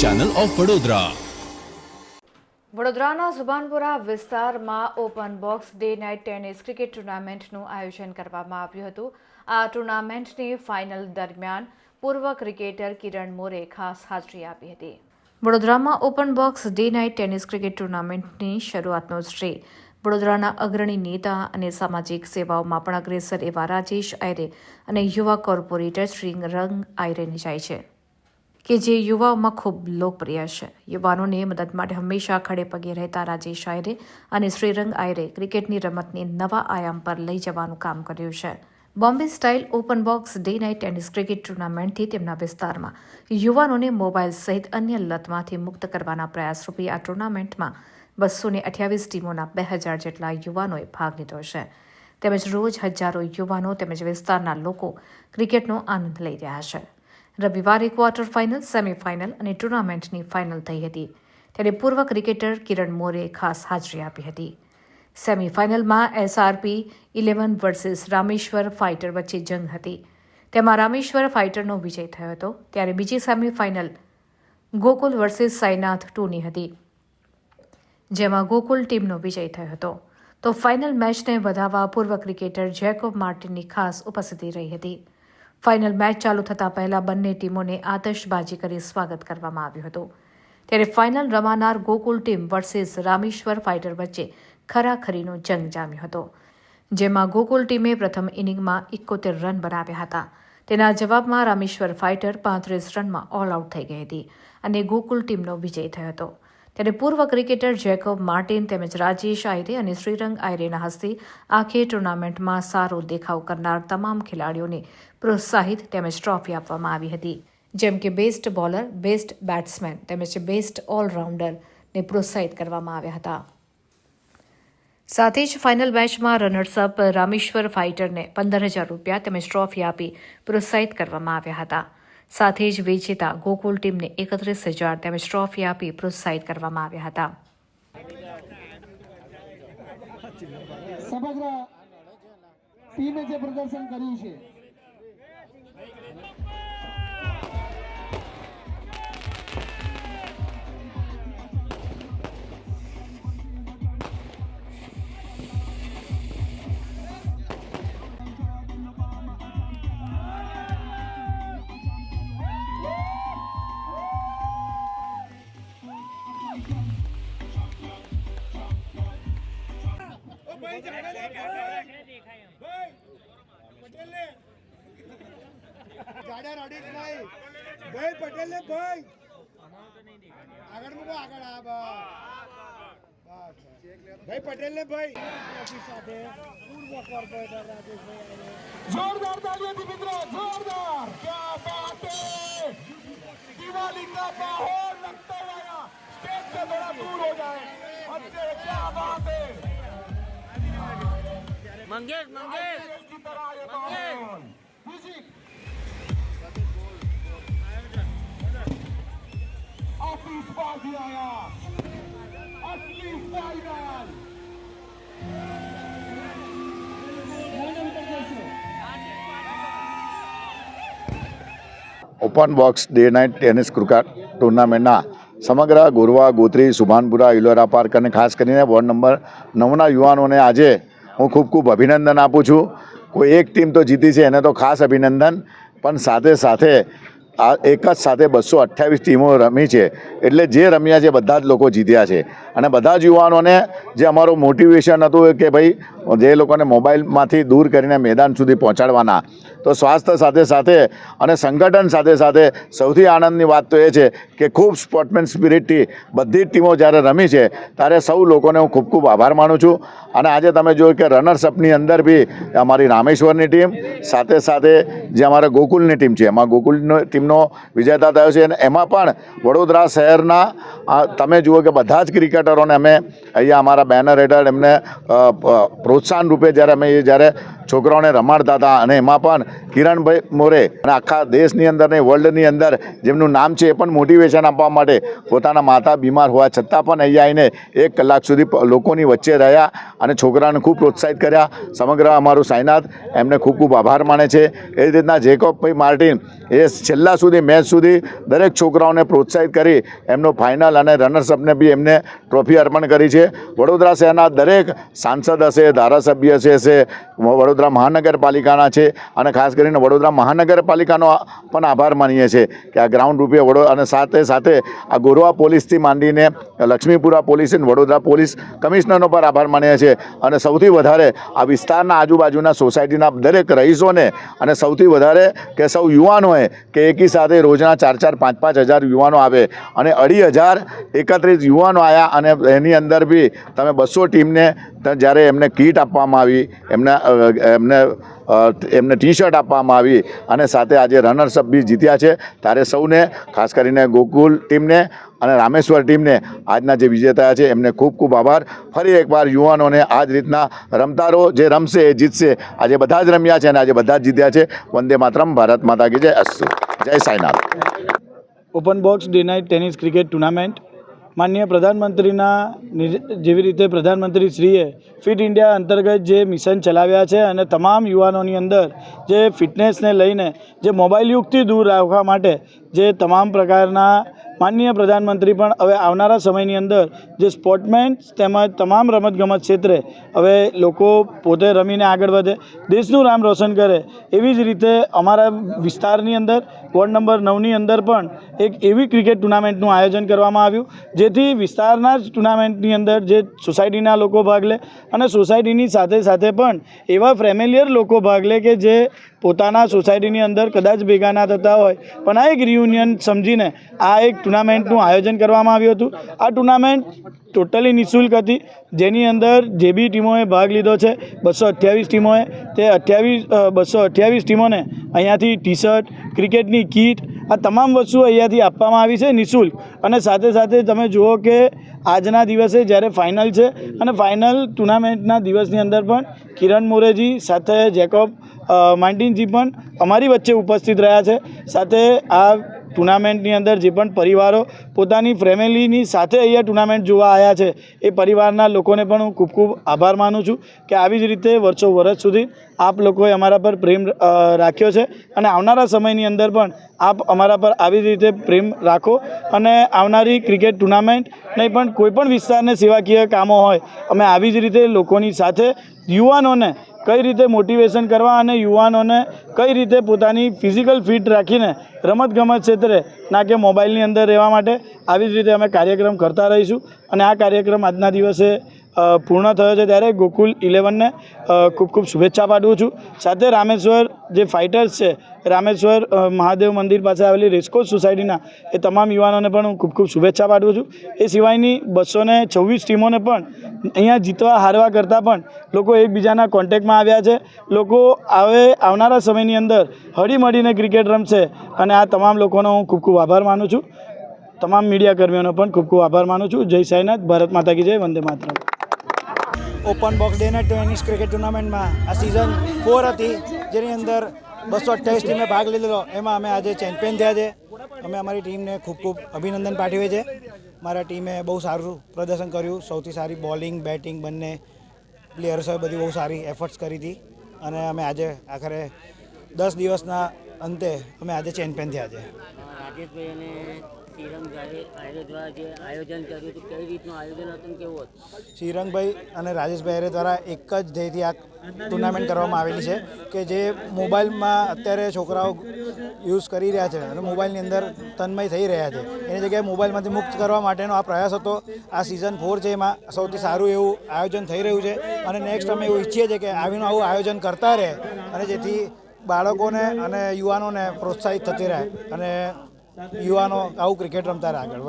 Channel of Vadodara વડોદરાના સુભાનપુરા વિસ્તારમાં open box day night tennis cricket ટુર્નામેન્ટનું આયોજન કરવામાં આવ્યું હતું. આ ટુર્નામેન્ટની ફાઇનલ દરમિયાન પૂર્વ ક્રિકેટર કિરણ મોરે ખાસ હાજરી આપી હતી. વડોદરામાં open box day night tennis cricket ટુર્નામેન્ટની શરૂઆતનો શ્રેય વડોદરાના અગ્રણી નેતા અને સામાજિક સેવાઓમાં પણ અગ્રેસર એવા રાજેશ આયરે અને યુવા કોર્પોરેટર શ્રી રંગ આયરેને જાય છે. કે જે યુવાઓમાં ખૂબ લોકપ્રિય છે. યુવાનોને મદદ માટે હંમેશા ખડે પગે રહેતા રાજેશ આયરે અને શ્રીરંગ આયરે ક્રિકેટની રમતને નવા આયામ પર લઈ જવાનું કામ કર્યું છે. Bombay style open box day night tennis cricket ટુર્નામેન્ટથી તેમના વિસ્તારમાં યુવાનોને મોબાઈલ સહિત અન્ય લતમાંથી મુક્ત કરવાના પ્રયાસરૂપી આ ટુર્નામેન્ટમાં બસો ને અઠ્યાવીસ ટીમોના બે હજાર જેટલા યુવાનોએ ભાગ લીધો છે. તેમજ રોજ હજારો યુવાનો તેમજ વિસ્તારના લોકો ક્રિકેટનો આનંદ લઈ રહ્યા છે. રવિવારે ક્વાર્ટર ફાઇનલ, સેમીફાઇનલ અને ટુર્નામેન્ટની ફાઇનલ થઈ હતી. ત્યારે પૂર્વ ક્રિકેટર કિરણ મોરે ખાસ હાજરી આપી હતી. સેમીફાઇનલમાં SRP eleven versus Rameshwar fighter વચ્ચે જંગ હતી. તેમાં રામેશ્વર ફાઇટરનો વિજય થયો હતો. ત્યારે બીજી સેમીફાઇનલ ગોકુલ વર્સિસ સાઈનાથ ટુની હતી, જેમાં ગોકુલ ટીમનો વિજય થયો હતો. તો ફાઇનલ મેચને વધાવવા પૂર્વ ક્રિકેટર જેકોબ માર્ટિનની ખાસ ઉપસ્થિતિ રહી હતી. ફાઇનલ મેચ ચાલુ થતાં પહેલા બંને ટીમોને આતશબાજી કરી સ્વાગત કરવામાં આવ્યું હતું. ત્યારે final રમાનાર Gokul team versus Rameshwar fighter વચ્ચે ખરાખરીનો જંગ જામ્યો હતો, જેમાં ગોકુલ ટીમે પ્રથમ ઇનિંગમાં એકોતેર રન બનાવ્યા હતા. તેના જવાબમાં રામેશ્વર ફાઇટર પાંત્રીસ રનમાં ઓલ આઉટ થઈ ગઈ હતી અને ગોકુલ ટીમનો વિજય થયો હતો. ત્યારે પૂર્વ ક્રિકેટર જેકોબ માર્ટિન તેમજ રાજેશ આયરે અને શ્રીરંગ આયરેના હસ્તે આખી ટુર્નામેન્ટમાં સારો દેખાવ કરનાર તમામ ખેલાડીઓને પ્રોત્સાહિત તેમજ ટ્રોફી આપવામાં આવી હતી. જેમ કે બેસ્ટ બોલર, બેસ્ટ બેટ્સમેન તેમજ બેસ્ટ ઓલરાઉન્ડરને પ્રોત્સાહિત કરવામાં આવ્યા હતા. સાથે જ ફાઇનલ મેચમાં રનર્સઅપ રામેશ્વર ફાઇટરને પંદર હજાર રૂપિયા તેમજ ટ્રોફી આપી પ્રોત્સાહિત કરવામાં આવ્યા હતા. સાથે જ વિજેતા ગોકુલ ટીમને એકત્રીસ હજાર તેમજ ટ્રોફી આપી પ્રોત્સાહિત કરવામાં આવ્યા હતા. સમગ્ર ટીમે જે પ્રદર્શન કર્યું છે ગાડા રડી જ નહીં ભાઈ પટેલ ને ભાઈ આગળ મૂકો આગળ આ બસ બસ. ભાઈ પટેલ ને ભાઈ સાથે પૂર્વ કોર્પોરેટર રાજેશભાઈ जोरदार तालियां थी मित्रों जोरदार क्या बात है दिवाली का माहौल लगता है यहाँ स्टेज से थोड़ा दूर हो जाए अच्छे क्या बात है मंगेश मंगेश देश की तरह ये माहौल म्यूजिक ऑफिस पार्टी आया असली final open box day night tennis cricket ટુર્નામેન્ટના સમગ્ર ગોરવા ગોત્રી સુભાનપુરા ઇલોરા પાર્ક અને ખાસ કરીને વોર્ડ નંબર નવના યુવાનોને આજે હું ખૂબ ખૂબ અભિનંદન આપું છું. કોઈ એક ટીમ તો જીતી છે, એને તો ખાસ અભિનંદન. પણ સાથે સાથે આ એક જ સાથે બસો અઠ્યાવીસ ટીમો રમી છે. એટલે જે રમ્યા છે બધા જ લોકો જીત્યા છે. અને બધા જ યુવાનોને જે અમારું મોટિવેશન હતું કે ભાઈ, જે લોકોને મોબાઈલમાંથી દૂર કરીને મેદાન સુધી પહોંચાડવાના. તો સ્વાસ્થ્ય સાથે સાથે અને સંગઠન સાથે સાથે સૌથી આનંદની વાત તો એ છે કે ખૂબ સ્પોર્ટમેન સ્પિરિટથી બધી જ ટીમો જ્યારે રમી છે, ત્યારે સૌ લોકોને હું ખૂબ ખૂબ આભાર માનું છું. અને આજે તમે જોયું કે રનર્સઅપની અંદર બી અમારી રામેશ્વરની ટીમ, સાથે સાથે જે અમારા ગોકુલની ટીમ છે, એમાં ગોકુલનો ટીમનો વિજેતા થયો છે અને એમાં પણ વડોદરા શહેરના તમે જુઓ કે બધા જ ક્રિકેટ ક્રિકેટરોને અમે અહીંયા અમારા બેનર હેઠળ એમને પ્રોત્સાહન રૂપે જ્યારે અમે એ જ્યારે છોકરાઓને રમાડતા હતા અને એમાં પણ કિરણભાઈ મોરે અને આખા દેશની અંદર ને વર્લ્ડની અંદર જેમનું નામ છે એ પણ મોટિવેશન આપવા માટે પોતાના માતા બીમાર હોવા છતાં પણ અહીંયા આવીને એક કલાક સુધી લોકોની વચ્ચે રહ્યા અને છોકરાઓને ખૂબ પ્રોત્સાહિત કર્યા. સમગ્ર અમારું સાઈનાથ એમને ખૂબ ખૂબ આભાર માને છે. એ જ રીતના જેકોબભાઈ માર્ટિન એ છેલ્લા સુધી, મેચ સુધી દરેક છોકરાઓને પ્રોત્સાહિત કરી એમનો ફાઇનલ અને રનર્સઅપને બી એમને ટ્રોફી અર્પણ કરી છે. વડોદરા શહેરના દરેક સાંસદ હશે, ધારાસભ્ય છે હશે, વડોદરા મહાનગરપાલિકાના છે અને ખાસ કરીને વડોદરા મહાનગરપાલિકાનો પણ આભાર માનીએ છીએ કે આ ગ્રાઉન્ડ રૂપે વડો, અને સાથે સાથે આ ગોરવા પોલીસથી માંડીને લક્ષ્મીપુરા પોલીસ વડોદરા પોલીસ કમિશનરનો પણ આભાર માનીએ છીએ. અને સૌથી વધારે આ વિસ્તારના આજુબાજુના સોસાયટીના દરેક રહીશોને અને સૌથી વધારે કે સૌ યુવાનોએ કે એકી સાથે રોજના ચાર ચાર પાંચ પાંચ હજાર યુવાનો આવે અને અઢી હજાર એકત્રીસ યુવાનો આવ્યા અને એની અંદર બી તમે બસો ટીમને જ્યારે એમને કીટ આપવામાં આવી, એમને એમને એમને ટી શર્ટ આપવામાં આવી અને સાથે આજે રનર્સઅપ બી જીત્યા છે, ત્યારે સૌને, ખાસ કરીને ગોકુલ ટીમને અને રામેશ્વર ટીમને આજના જે વિજેતા છે, એમને ખૂબ ખૂબ આભાર. ફરી એકવાર યુવાનોને આ જ રીતના રમતારો જે રમશે એ જીતશે. આજે બધા જ રમ્યા છે અને આજે બધા જ જીત્યા છે. વંદે માતરમ, ભારત માતા કી જય. અસ્તુ. જય Sainath. Open box day night tennis cricket tournament માનનીય પ્રધાનમંત્રીના જેવી રીતે પ્રધાનમંત્રી શ્રીએ ફિટ ઇન્ડિયા અંતર્ગત જે મિશન ચલાવ્યા છે અને તમામ યુવાનોની અંદર જે ફિટનેસને લઈને જે મોબાઈલ યુગથી દૂર રાખવા માટે જે તમામ પ્રકારના માનનીય પ્રધાનમંત્રી પણ હવે આવનારા સમયની અંદર જે સ્પોર્ટમેન તેમજ તમામ રમતગમત ક્ષેત્રે હવે લોકો પોતે રમીને આગળ વધે, દેશનું નામ રોશન કરે, એવી જ રીતે અમારા વિસ્તારની અંદર, વોર્ડ નંબર નવની અંદર પણ એક એવી ક્રિકેટ ટુર્નામેન્ટનું આયોજન કરવામાં આવ્યું, જેથી વિસ્તારના જ ટુર્નામેન્ટની અંદર જે સોસાયટીના લોકો ભાગ લે અને સોસાયટીની સાથે સાથે પણ એવા ફેમિલિયર લોકો ભાગ લે કે જે પોતાના સોસાયટીની અંદર કદાચ ભેગા ના થતા હોય, પણ આ એક રિયુનિયન સમજીને આ એક ટુર્નામેન્ટનું આયોજન કરવામાં આવ્યું હતું. આ ટુર્નામેન્ટ ટોટલી નિઃશુલ્ક હતી. જેની અંદર જે બી ટીમોએ ભાગ લીધો છે, બસો અઠ્યાવીસ ટીમોએ, તે અઠ્યાવીસ બસો અઠ્યાવીસ ટીમોને અહીંયાથી ટી શર્ટ ક્રિકેટની કીટ આ તમામ વસ્તુઓ અહીંયાથી આપવામાં આવી છે, નિઃશુલ્ક. અને સાથે સાથે તમે જુઓ કે આજના દિવસે જ્યારે ફાઇનલ છે, અને ફાઇનલ ટુર્નામેન્ટના દિવસની અંદર પણ કિરણ મોરેજી સાથે જેકોબ અ, માર્ટિનજી પણ અમારી વચ્ચે ઉપસ્થિત રહ્યા છે. સાથે આ ટુર્નામેન્ટની અંદર જે પણ પરિવારો પોતાની ફેમિલીની સાથે અહીંયા ટુર્નામેન્ટ જોવા આવ્યા છે એ પરિવારના લોકોને પણ હું ખૂબ ખૂબ આભાર માનું છું કે આવી જ રીતે વર્ષો વર્ષ સુધી આપ લોકોએ અમારા પર પ્રેમ રાખ્યો છે અને આવનારા સમયની અંદર પણ આપ અમારા પર આવી જ રીતે પ્રેમ રાખો અને આવનારી ક્રિકેટ ટુર્નામેન્ટ નહીં પણ કોઈપણ વિસ્તારને સેવાકીય કામો હોય અમે આવી જ રીતે લોકોની સાથે યુવાનોને કઈ રીતે મોટિવેશન કરવા અને યુવાનોને કઈ રીતે પોતાની ફિઝિકલ ફિટ રાખીને રમતગમત ક્ષેત્રે, ના કે મોબાઈલની અંદર રહેવા માટે, આવી જ રીતે અમે કાર્યક્રમ કરતા રહીશું. અને આ કાર્યક્રમ આજના દિવસે પૂર્ણ થયો છે ત્યારે ગોકુલ ઇલેવનને ખૂબ ખૂબ શુભેચ્છા પાઠવું છું. સાથે રામેશ્વર જે ફાઇટર્સ છે, રામેશ્વર મહાદેવ મંદિર પાસે આવેલી રેસ્કોસ સોસાયટીના, એ તમામ યુવાનોને પણ હું ખૂબ ખૂબ શુભેચ્છા પાઠવું છું. એ સિવાયની બસો ને છવ્વીસ ટીમોને પણ અહીંયા જીતવા હારવા કરતાં પણ લોકો એકબીજાના કોન્ટેક્ટમાં આવ્યા છે. લોકો હવે આવનારા સમયની અંદર હળીમળીને ક્રિકેટ રમશે અને આ તમામ લોકોનો હું ખૂબ ખૂબ આભાર માનું છું. તમામ મીડિયા કર્મીઓનો પણ ખૂબ ખૂબ આભાર માનું છું. જય સાઈનાથ. ભારત માતા કી જય. વંદે માતરમ. ઓપન બોક્સ ડેના ટેનિસ ક્રિકેટ ટુર્નામેન્ટમાં આ સિઝન ફોર હતી, જેની અંદર બસો અઠ્યાવીસ ટીમે ભાગ લીધેલો. એમાં અમે આજે ચેમ્પિયન થયા છે. અમે અમારી ટીમને ખૂબ ખૂબ અભિનંદન પાઠવીએ છીએ. મારા ટીમે બહુ સારું પ્રદર્શન કર્યું. સૌથી સારી બોલિંગ, બેટિંગ બંને પ્લેયર્સોએ બધી બહુ સારી એફર્ટ્સ કરી હતી. અને અમે આજે આખરે દસ દિવસના અંતે અમે આજે ચેમ્પિયન થયા છે. શ્રીરંગભાઈ અને રાજેશભાઈ દ્વારા એક જ ધ્યેયથી આ ટુર્નામેન્ટ કરવામાં આવેલી છે કે જે મોબાઈલમાં અત્યારે છોકરાઓ યુઝ કરી રહ્યા છે અને મોબાઈલની અંદર તન્મય થઈ રહ્યા છે. એની જગ્યાએ મોબાઈલમાંથી મુક્ત કરવા માટેનો આ પ્રયાસ હતો. આ સિઝન ફોર છે એમાં સૌથી સારું એવું આયોજન થઈ રહ્યું છે અને નેક્સ્ટ અમે એવું ઈચ્છીએ છીએ કે આવીનું આવું આયોજન કરતા રહે અને જેથી બાળકોને અને યુવાનોને પ્રોત્સાહિત થતી રહે અને યુવાનો આવું ક્રિકેટ રમતા આગળ.